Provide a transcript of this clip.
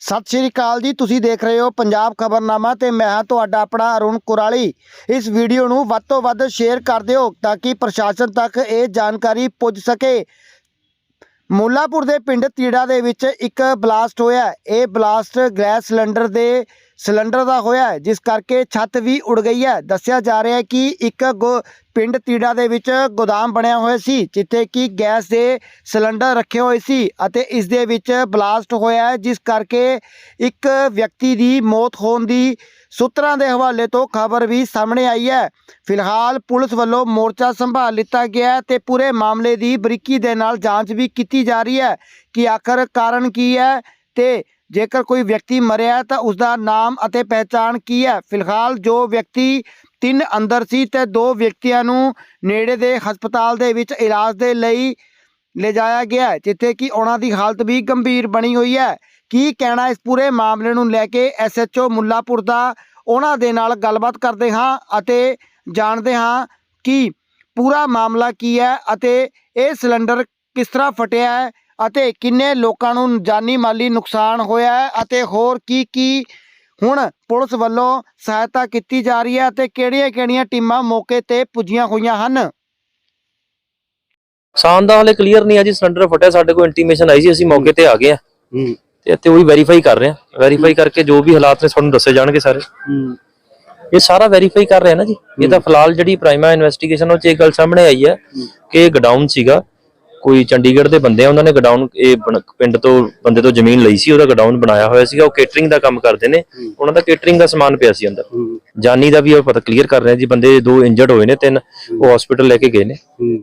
ਸਤਿ ਸ਼੍ਰੀ ਅਕਾਲ ਜੀ, ਤੁਸੀਂ ਦੇਖ ਰਹੇ ਹੋ ਪੰਜਾਬ ਖਬਰਨਾਮਾ ਤੇ ਮੈਂ ਹਾਂ ਤੁਹਾਡਾ ਆਪਣਾ ਅਰੁਣ ਕੁਰਾਲੀ। ਇਸ ਵੀਡੀਓ ਨੂੰ ਵੱਧ ਤੋਂ ਵੱਧ ਸ਼ੇਅਰ ਕਰ ਦਿਓ ਤਾਂ ਕਿ ਪ੍ਰਸ਼ਾਸਨ ਤੱਕ ਇਹ ਜਾਣਕਾਰੀ ਪੁੱਜ ਸਕੇ। ਮੁੱਲਾਪੁਰ ਦੇ ਪਿੰਡ ਤੀੜਾ ਦੇ ਵਿੱਚ ਇੱਕ ਬਲਾਸਟ ਹੋਇਆ। ਇਹ ਬਲਾਸਟ ਗੈਸ ਸਿਲੰਡਰ ਦੇ ਸਿਲੰਡਰ ਦਾ ਹੋਇਆ ਹੈ, ਜਿਸ ਕਰਕੇ ਛੱਤ ਵੀ ਉੜ ਗਈ ਹੈ। ਦੱਸਿਆ ਜਾ ਰਿਹਾ ਹੈ ਕਿ ਇੱਕ ਗੋ- ਪਿੰਡ ਤੀੜਾ ਦੇ ਵਿੱਚ ਗੋਦਾਮ ਬਣਿਆ ਹੋਇਆ ਸੀ ਜਿੱਥੇ ਕਿ ਗੈਸ ਦੇ ਸਿਲੰਡਰ ਰੱਖੇ ਹੋਏ ਸੀ ਅਤੇ ਇਸ ਦੇ ਵਿੱਚ ਬਲਾਸਟ ਹੋਇਆ ਹੈ, ਜਿਸ ਕਰਕੇ ਇੱਕ ਵਿਅਕਤੀ ਦੀ ਮੌਤ ਹੋਣ ਦੀ ਸੂਤਰਾਂ ਦੇ ਹਵਾਲੇ ਤੋਂ ਖਬਰ ਵੀ ਸਾਹਮਣੇ ਆਈ ਹੈ। ਫਿਲਹਾਲ ਪੁਲਿਸ ਵੱਲੋਂ ਮੋਰਚਾ ਸੰਭਾਲ ਲਿੱਤਾ ਗਿਆ ਹੈ ਤੇ ਪੂਰੇ ਮਾਮਲੇ ਦੀ ਬਰੀਕੀ ਦੇ ਨਾਲ ਜਾਂਚ ਵੀ ਕੀਤੀ ਜਾ ਰਹੀ ਹੈ ਕਿ ਆਖਰ ਕਾਰਨ ਕੀ ਹੈ ਤੇ ਜੇਕਰ ਕੋਈ ਵਿਅਕਤੀ ਮਰਿਆ ਤਾਂ ਉਸ ਦਾ ਨਾਮ ਅਤੇ ਪਹਿਚਾਣ ਕੀ ਹੈ? ਫਿਲਹਾਲ ਜੋ ਵਿਅਕਤੀ ਤਿੰਨ ਅੰਦਰ ਸੀ ਤੇ ਦੋ ਵਿਅਕਤੀਆਂ ਨੂੰ ਨੇੜੇ ਦੇ ਹਸਪਤਾਲ ਦੇ ਵਿੱਚ ਇਲਾਜ ਦੇ ਲਈ ਲਿਜਾਇਆ ਗਿਆ ਜਿੱਥੇ ਕਿ ਉਹਨਾਂ ਦੀ ਹਾਲਤ ਵੀ ਗੰਭੀਰ ਬਣੀ ਹੋਈ ਹੈ। ਕੀ ਕਹਿਣਾ ਇਸ ਪੂਰੇ ਮਾਮਲੇ ਨੂੰ ਲੈ ਕੇ ਐਸਐਚਓ ਮੁੱਲਾਪੁਰ ਦਾ? ਉਹਨਾਂ ਦੇ ਨਾਲ ਗੱਲਬਾਤ ਕਰਦੇ ਹਾਂ ਅਤੇ ਜਾਣਦੇ ਹਾਂ ਕਿ ਪੂਰਾ ਮਾਮਲਾ ਕੀ ਹੈ ਅਤੇ ਇਹ ਸਿਲੰਡਰ ਕਿਸ ਤਰ੍ਹਾਂ ਫਟਿਆ ਹੈ। ਅਤੇ ਕਿੰਨੇ ਲੋਕਾਂ ਨੂੰ ਜਾਨੀ ਮਾਲੀ ਨੁਕਸਾਨ ਹੋਇਆ ਹੈ ਅਤੇ ਹੋਰ ਕੀ ਕੀ ਹੁਣ ਪੁਲਿਸ ਵੱਲੋਂ ਸਹਾਇਤਾ ਕੀਤੀ ਜਾ ਰਹੀ ਹੈ ਅਤੇ ਕਿਹੜੀਆਂ-ਕਿਹੜੀਆਂ ਟੀਮਾਂ ਮੌਕੇ ਤੇ ਪੁੱਜੀਆਂ ਹੋਈਆਂ ਹਨ? ਸਾਨ ਦਾ ਹਲੇ ਕਲੀਅਰ ਨਹੀਂ ਹੈ ਜੀ ਸਿਲੰਡਰ ਫਟਿਆ ਸਾਡੇ ਕੋਲ ਇੰਟੀਮੇਸ਼ਨ ਆਈ ਸੀ ਅਸੀਂ ਮੌਕੇ ਤੇ ਆ ਗਏ ਆ ਹੂੰ। ਤੇ ਇੱਥੇ ਉਹੀ ਵੈਰੀਫਾਈ ਕਰ ਰਹੇ ਆ ਵੈਰੀਫਾਈ ਕਰਕੇ ਜੋ ਵੀ ਹਾਲਾਤ ਨੇ ਤੁਹਾਨੂੰ ਦੱਸੇ ਜਾਣਗੇ ਸਾਰੇ। ਹੂੰ। ਇਹ ਸਾਰਾ ਵੈਰੀਫਾਈ ਕਰ ਰਹੇ ਆ ਨਾ ਜੀ। ਇਹ ਤਾਂ ਫਿਲਹਾਲ ਜਿਹੜੀ ਪ੍ਰਾਈਮਾ ਇਨਵੈਸਟੀਗੇਸ਼ਨ ਉਹ ਚ ਇਹ ਗੱਲ ਸਾਹਮਣੇ ਆਈ ਹੈ ਕਿ ਇਹ ਗਡਾਊਨ ਸੀਗਾ। ਕੋਈ ਚੰਡੀਗੜ੍ਹ ਦੇ ਬੰਦੇ ਆ ਉਹਨਾਂ ਨੇ ਗਡਾਊਨ ਇਹ ਬਣ- ਪਿੰਡ ਤੋਂ ਬੰਦੇ ਤੋਂ ਜ਼ਮੀਨ ਲਈ ਸੀ ਉਹਦਾ ਗਡਾਊਨ ਬਣਾਇਆ ਹੋਇਆ ਸੀਗਾ ਉਹ ਕੇਟਰਿੰਗ ਦਾ ਕੰਮ ਕਰਦੇ ਨੇ ਉਹਨਾਂ ਦਾ ਕੇਟਰਿੰਗ ਦਾ ਸਮਾਨ ਪਿਆ ਸੀ ਅੰਦਰ। ਜਾਨੀ ਦਾ ਵੀ ਉਹ ਪਤਾ ਕਲੀਅਰ ਕਰ ਰਹੇ ਆ ਜੀ ਬੰਦੇ ਦੋ ਇੰਜਰਡ ਹੋਏ ਨੇ ਤਿੰਨ ਉਹ ਹਸਪੀਟਲ ਲੈ ਕੇ ਗਏ ਨੇ।